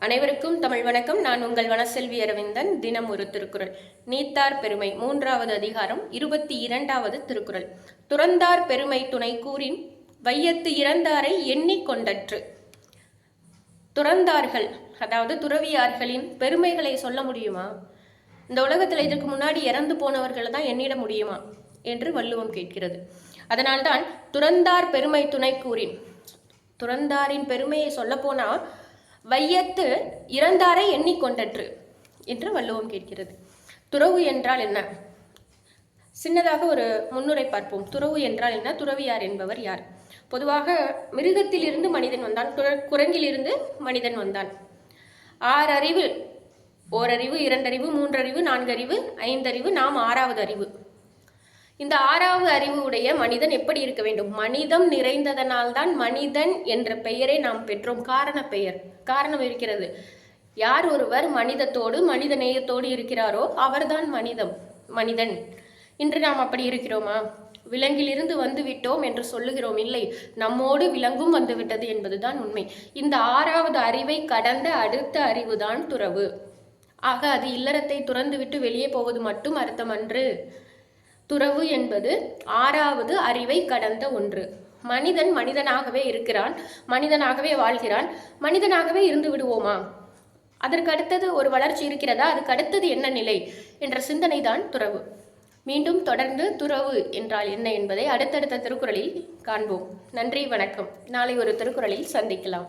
அனைவருக்கும் தமிழ் வணக்கம். நான் உங்கள் வனசெல்வி அரவிந்தன். தினம் ஒரு திருக்குறள். நீத்தார் பெருமை மூன்றாவது அதிகாரம் இருபத்தி இரண்டாவது திருக்குறள். துறந்தார் பெருமை துணை கூறின் வையத்து இறந்தாரை எண்ணிக்கொண்டற்று துறந்தார்கள் அதாவது துறவியார்களின் பெருமைகளை சொல்ல முடியுமா? இந்த உலகத்தில் இதற்கு முன்னாடி இறந்து போனவர்களை தான் எண்ணிட முடியுமா? என்று வள்ளுவம் கேட்கிறது. அதனால்தான் துறந்தார் பெருமை துணை கூறின் துறந்தாரின் பெருமையை சொல்லப்போனா வையத்து இறந்தாரை எண்ணிக்கொண்டற்று என்று வள்ளுவம் கேட்கிறது. துறவு என்றால் என்ன? சின்னதாக ஒரு முன்னுரை பார்ப்போம். துறவு என்றால் என்ன? துறவியார் என்பவர் யார்? பொதுவாக மிருகத்திலிருந்து மனிதன் வந்தான் துற குரங்கிலிருந்து மனிதன் வந்தான். ஆறறிவு ஓரறிவு இரண்டறிவு மூன்றறிவு நான்கறிவு ஐந்தறிவு நாம் ஆறாவது அறிவு இந்த ஆறாவது அறிவு உடைய மனிதன் எப்படி இருக்க வேண்டும்? மனிதம் நிறைந்ததனால்தான் மனிதன் என்ற பெயரை நாம் பெற்றோம். காரண பெயர். காரணம் இருக்கிறது. யார் ஒருவர் மனிதத்தோடு மனித நேயத்தோடு இருக்கிறாரோ அவர்தான் மனிதம் மனிதன். இன்று நாம் அப்படி இருக்கிறோமா? விலங்கிலிருந்து வந்து விட்டோம் என்று சொல்லுகிறோம். இல்லை நம்மோடு விலங்கும் வந்துவிட்டது என்பதுதான் உண்மை. இந்த ஆறாவது அறிவை கடந்த அடுத்த அறிவுதான் துறவு. ஆக அது இல்லறத்தை துறந்துவிட்டு வெளியே போவது மட்டும் அர்த்தமன்று. துறவு என்பது ஆறாவது அறிவை கடந்த ஒன்று. மனிதன் மனிதனாகவே இருக்கிறான் மனிதனாகவே வாழ்கிறான். மனிதனாகவே இருந்து விடுவோமா? அதற்கு அடுத்தது ஒரு வளர்ச்சி இருக்கிறதா? அதுக்கு அடுத்தது என்ன நிலை என்ற சிந்தனை தான் துறவு. மீண்டும் தொடர்ந்து துறவு என்றால் என்ன என்பதை அடுத்தடுத்த திருக்குறளில் காண்போம். நன்றி வணக்கம். நாளை ஒரு திருக்குறளில் சந்திக்கலாம்.